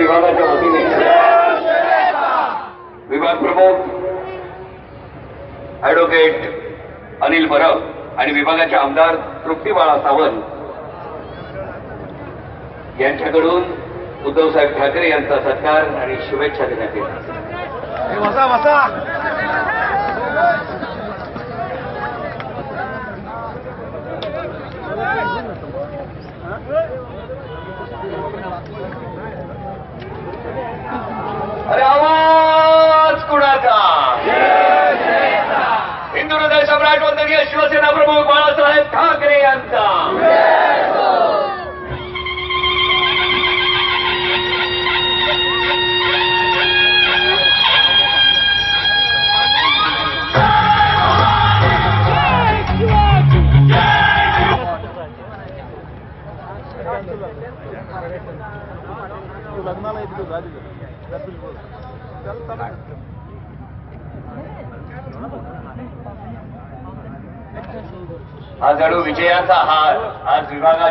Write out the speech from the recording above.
विभागाच्या वतीने. विभाग प्रमुख ऍडव्होकेट अनिल परब आणि विभागाचे आमदार तृप्ती बाळा सावंत. यांच्याकडून उद्धवसाहेब ठाकरे यांचा सत्कार आणि शुभेच्छा देण्यात येतात अरे आवाज कुणाचा? हिंदू हृदय सम्राट वंदनीय शिवसेना प्रमुख बाळासाहेब ठाकरे यांचा. लग्नाला येते तू झाली कपिल हा जणू विजयाचा हार आज विभागाच्या